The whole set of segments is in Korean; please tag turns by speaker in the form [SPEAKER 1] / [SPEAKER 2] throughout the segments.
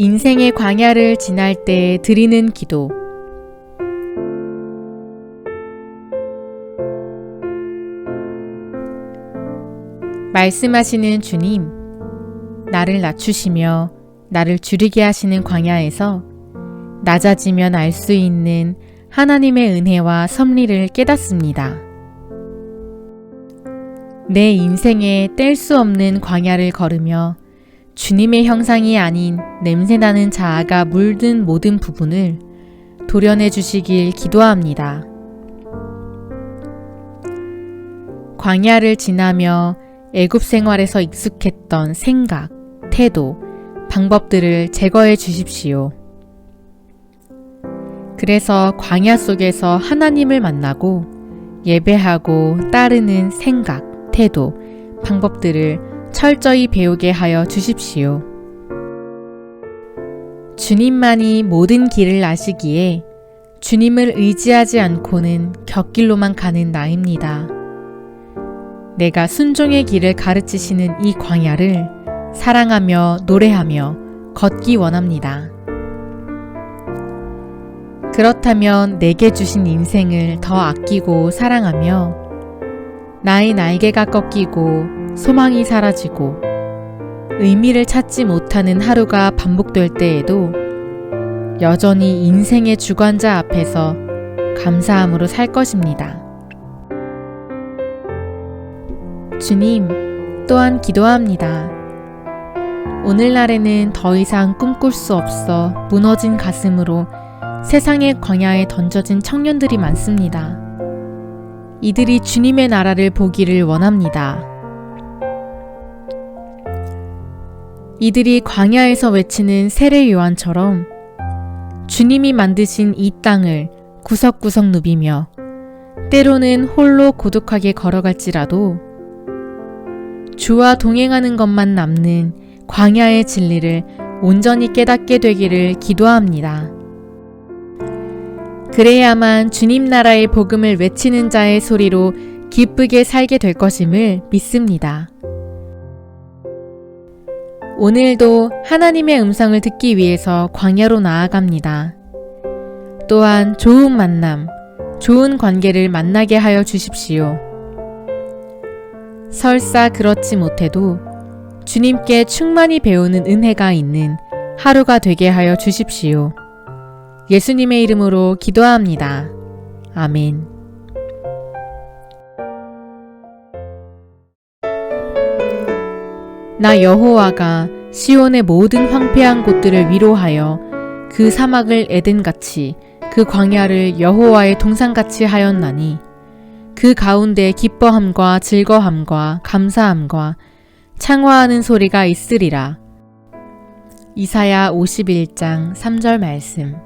[SPEAKER 1] 인생의 광야를 지날 때 드리는 기도. 말씀하시는 주님, 나를 낮추시며 나를 줄이게 하시는 광야에서 낮아지면 알 수 있는 하나님의 은혜와 섭리를 깨닫습니다. 내 인생에 뗄 수 없는 광야를 걸으며 주님의 형상이 아닌 냄새나는 자아가 물든 모든 부분을 도려내 주시길 기도합니다. 광야를 지나며 애굽 생활에서 익숙했던 생각, 태도, 방법들을 제거해 주십시오. 그래서 광야 속에서 하나님을 만나고 예배하고 따르는 생각, 태도, 방법들을 철저히 배우게 하여 주십시오. 주님만이 모든 길을 아시기에 주님을 의지하지 않고는 곁길로만 가는 나입니다. 내가 순종의 길을 가르치시는 이 광야를 사랑하며 노래하며 걷기 원합니다. 그렇다면 내게 주신 인생을 더 아끼고 사랑하며 나의 날개가 꺾이고 소망이 사라지고 의미를 찾지 못하는 하루가 반복될 때에도 여전히 인생의 주관자 앞에서 감사함으로 살 것입니다. 주님, 또한 기도합니다. 오늘날에는 더 이상 꿈꿀 수 없어 무너진 가슴으로 세상의 광야에 던져진 청년들이 많습니다. 이들이 주님의 나라를 보기를 원합니다. 이들이 광야에서 외치는 세례 요한처럼 주님이 만드신 이 땅을 구석구석 누비며 때로는 홀로 고독하게 걸어갈지라도 주와 동행하는 것만 남는 광야의 진리를 온전히 깨닫게 되기를 기도합니다. 그래야만 주님 나라의 복음을 외치는 자의 소리로 기쁘게 살게 될 것임을 믿습니다. 오늘도 하나님의 음성을 듣기 위해서 광야로 나아갑니다. 또한 좋은 만남, 좋은 관계를 만나게 하여 주십시오. 설사 그렇지 못해도 주님께 충만히 배우는 은혜가 있는 하루가 되게 하여 주십시오. 예수님의 이름으로 기도합니다. 아멘. 나 여호와가 시온의 모든 황폐한 곳들을 위로하여 그 사막을 에덴같이 그 광야를 여호와의 동산같이 하였나니 그 가운데 기뻐함과 즐거함과 감사함과 창화하는 소리가 있으리라. 이사야 51장 3절 말씀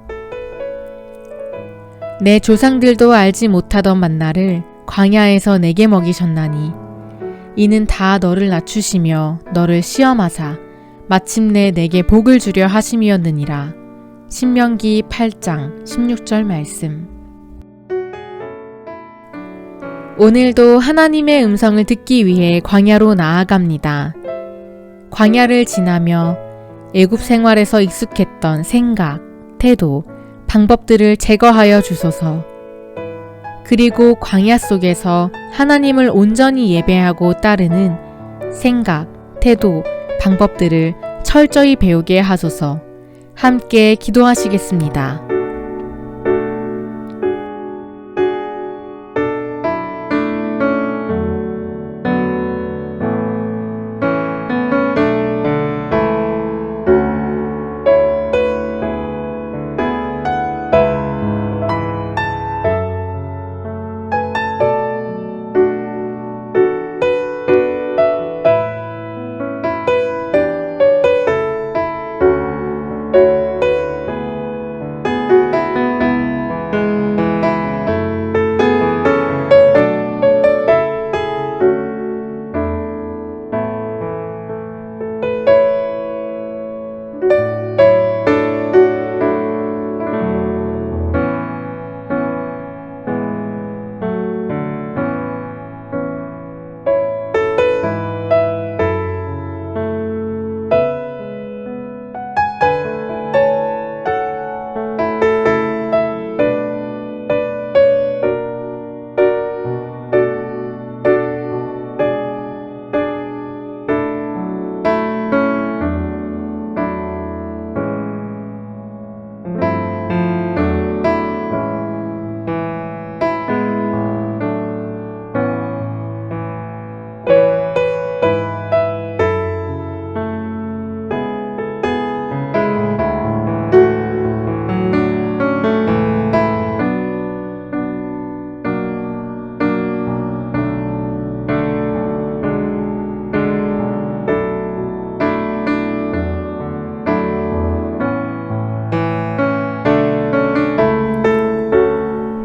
[SPEAKER 1] 내 조상들도 알지 못하던 만나를 광야에서 내게 먹이셨나니 이는 다 너를 낮추시며 너를 시험하사 마침내 내게 복을 주려 하심이었느니라. 신명기 8장 16절 말씀 오늘도 하나님의 음성을 듣기 위해 광야로 나아갑니다. 광야를 지나며 애굽 생활에서 익숙했던 생각, 태도, 방법들을 제거하여 주소서. 그리고 광야 속에서 하나님을 온전히 예배하고 따르는 생각, 태도, 방법들을 철저히 배우게 하소서. 함께 기도하시겠습니다.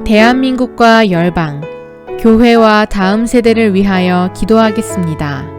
[SPEAKER 1] 대한민국과 열방, 교회와 다음 세대를 위하여 기도하겠습니다.